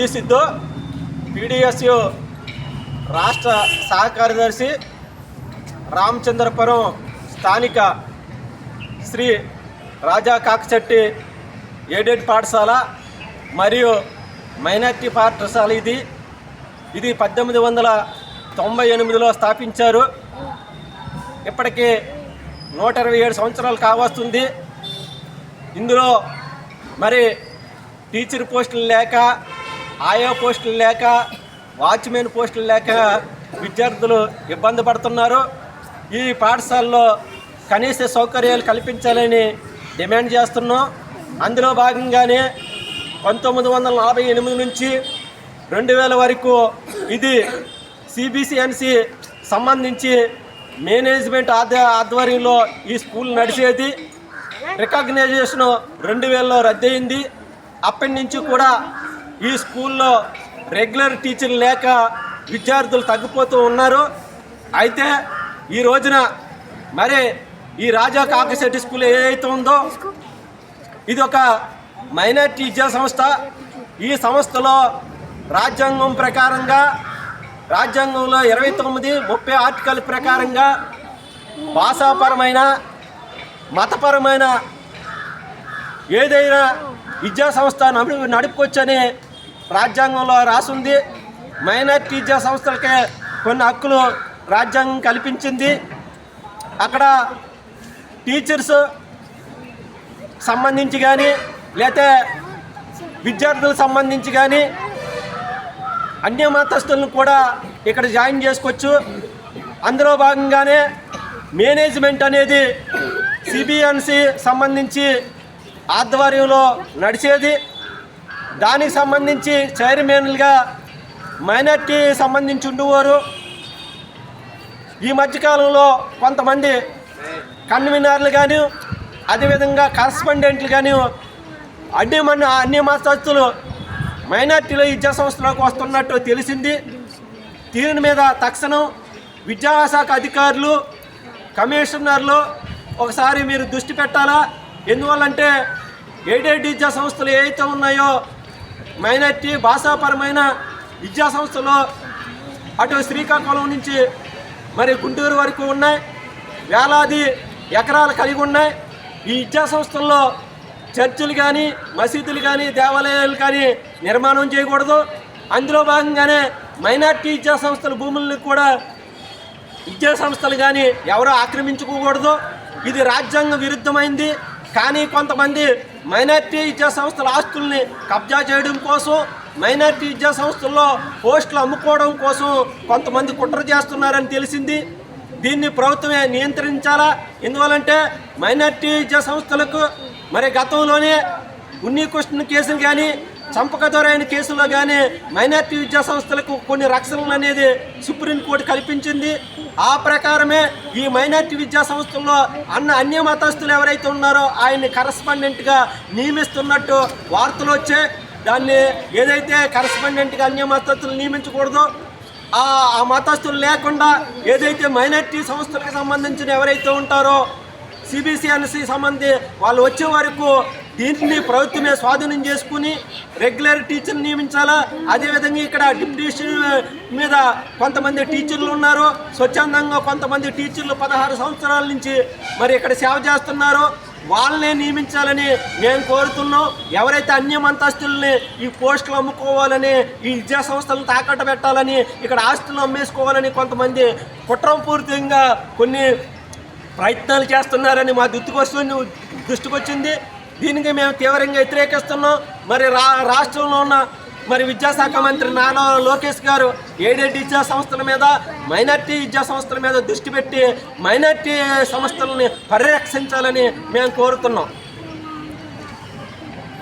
ఈ సిద్ధు పీడిఎస్యు రాష్ట్ర సహకార్యదర్శి రామచంద్రపురం స్థానిక శ్రీ రాజా కాకచెట్టి ఎయిడెడ్ పాఠశాల మరియు మైనార్టీ పాఠశాల ఇది. ఇది పద్దెనిమిది వందల తొంభై ఎనిమిదిలో స్థాపించారు. ఇప్పటికీ నూట ఇరవై ఏడు సంవత్సరాలు కావస్తుంది. ఇందులో మరి టీచర్ పోస్టులు లేక ఆయా పోస్టులు లేక వాచ్మెన్ పోస్టులు లేక విద్యార్థులు ఇబ్బంది పడుతున్నారు. ఈ పాఠశాలలో కనీస సౌకర్యాలు కల్పించాలని డిమాండ్ చేస్తున్నాం. అందులో భాగంగానే పంతొమ్మిది వందల నలభై ఎనిమిది నుంచి రెండు వేల వరకు ఇది సిబిసిఎన్సి సంబంధించి మేనేజ్మెంట్ ఆధ్వ ఆధ్వర్యంలో ఈ స్కూల్ నడిచేది. రికగ్నైజేషన్ రెండు వేలలో రద్దయింది. అప్పటి నుంచి కూడా ఈ స్కూల్లో రెగ్యులర్ టీచర్లు లేక విద్యార్థులు తగ్గిపోతూ ఉన్నారు. అయితే ఈ రోజున మరి ఈ రాజా కాకశెట్టి స్కూల్ ఏదైతే ఉందో ఇది ఒక మైనార్టీ విద్యా సంస్థ. ఈ సంస్థలో రాజ్యాంగం ప్రకారంగా రాజ్యాంగంలో ఇరవై తొమ్మిది ముప్పై ఆర్టికల్ ప్రకారంగా భాషాపరమైన మతపరమైన ఏదైనా విద్యా సంస్థ నడు నడుపుకొచ్చని రాజ్యాంగంలో రాసుంది. మైనార్టీ విద్యా సంస్థలకే కొన్ని హక్కులు రాజ్యాంగం కల్పించింది. అక్కడ టీచర్స్ సంబంధించి కానీ లేతే విద్యార్థులకు సంబంధించి కానీ అన్య మతస్థులను కూడా ఇక్కడ జాయిన్ చేసుకోవచ్చు. అందులో భాగంగానే మేనేజ్మెంట్ అనేది సిబిఎన్సి సంబంధించి ఆధ్వర్యంలో నడిచేది. దానికి సంబంధించి చైర్మన్లుగా మైనార్టీ సంబంధించి ఉండేవారు ఈ మధ్యకాలంలో కొంతమంది కన్వీనర్లు కానీ అదేవిధంగా కరస్పాండెంట్లు కానీ అన్ని మన అన్ని మతస్థులు మైనార్టీలో విద్యా సంస్థలకు వస్తున్నట్టు తెలిసింది. దీని మీద తక్షణం విద్యాశాఖ అధికారులు కమిషనర్లు ఒకసారి మీరు దృష్టి పెట్టాలా? ఎందువల్లంటే ఏడేడు విద్యా సంస్థలు ఏవైతే ఉన్నాయో మైనార్టీ భాషాపరమైన విద్యా సంస్థలు అటు శ్రీకాకుళం నుంచి మరి గుంటూరు వరకు ఉన్నాయి. వేలాది ఎకరాలు కలిగి ఉన్నాయి. ఈ విద్యా సంస్థల్లో చర్చిలు కానీ మసీదులు కానీ దేవాలయాలు కానీ నిర్మాణం చేయకూడదు. అందులో భాగంగానే మైనార్టీ విద్యా సంస్థల భూములను కూడా విద్యా సంస్థలు కానీ ఎవరో ఆక్రమించుకోకూడదు. ఇది రాజ్యాంగ విరుద్ధమైంది. కానీ కొంతమంది మైనార్టీ విద్యా సంస్థల ఆస్తుల్ని కబ్జా చేయడం కోసం మైనార్టీ విద్యా సంస్థల్లో పోస్టులు అమ్ముకోవడం కోసం కొంతమంది కుట్ర చేస్తున్నారని తెలిసింది. దీన్ని ప్రభుత్వమే నియంత్రించాలా? ఎందువలంటే మైనార్టీ విద్యా సంస్థలకు మరి గతంలోనే ఉన్ని క్వశ్చన్ కేసులు కానీ చంపకదొరైన కేసులో కానీ మైనార్టీ విద్యా సంస్థలకు కొన్ని రక్షణలు అనేది సుప్రీంకోర్టు కల్పించింది. ఆ ప్రకారమే ఈ మైనార్టీ విద్యా సంస్థల్లో అన్న అన్య మతస్థులు ఎవరైతే ఉన్నారో ఆయన్ని కరస్పాండెంట్గా నియమిస్తున్నట్టు వార్తలు వచ్చాయి. దాన్ని ఏదైతే కరస్పాండెంట్గా అన్య మతస్థులు నియమించకూడదో ఆ ఆ మతస్థులు లేకుండా ఏదైతే మైనార్టీ సంస్థలకు సంబంధించిన ఎవరైతే ఉంటారో సిబిసిఎన్సి సంబంధి వాళ్ళు వచ్చే వరకు దీన్ని ప్రభుత్వమే స్వాధీనం చేసుకుని రెగ్యులర్ టీచర్ని నియమించాలా? అదేవిధంగా ఇక్కడ డిప్యూటేషన్ మీద కొంతమంది టీచర్లు ఉన్నారు. స్వచ్ఛందంగా కొంతమంది టీచర్లు పదహారు సంవత్సరాల నుంచి మరి ఇక్కడ సేవ చేస్తున్నారు. వాళ్ళనే నియమించాలని మేము కోరుతున్నాం. ఎవరైతే అన్యమంతస్తుల్ని ఈ పోస్టులు అమ్ముకోవాలని ఈ విద్యా సంస్థలను తాకట్టు పెట్టాలని ఇక్కడ ఆస్తులు అమ్మేసుకోవాలని కొంతమంది కుట్రపూరితంగా కొన్ని ప్రయత్నాలు చేస్తున్నారని మా దృష్టికొస్తుంది దృష్టికొచ్చింది. దీనికి మేము తీవ్రంగా వ్యతిరేకిస్తున్నాం. మరి రా రాష్ట్రంలో ఉన్న మరి విద్యాశాఖ మంత్రి నారా లోకేష్ గారు ఏడెడ్ విద్యా సంస్థల మీద మైనార్టీ విద్యా సంస్థల మీద దృష్టి పెట్టి మైనార్టీ సంస్థలని పరిరక్షించాలని మేము కోరుతున్నాం.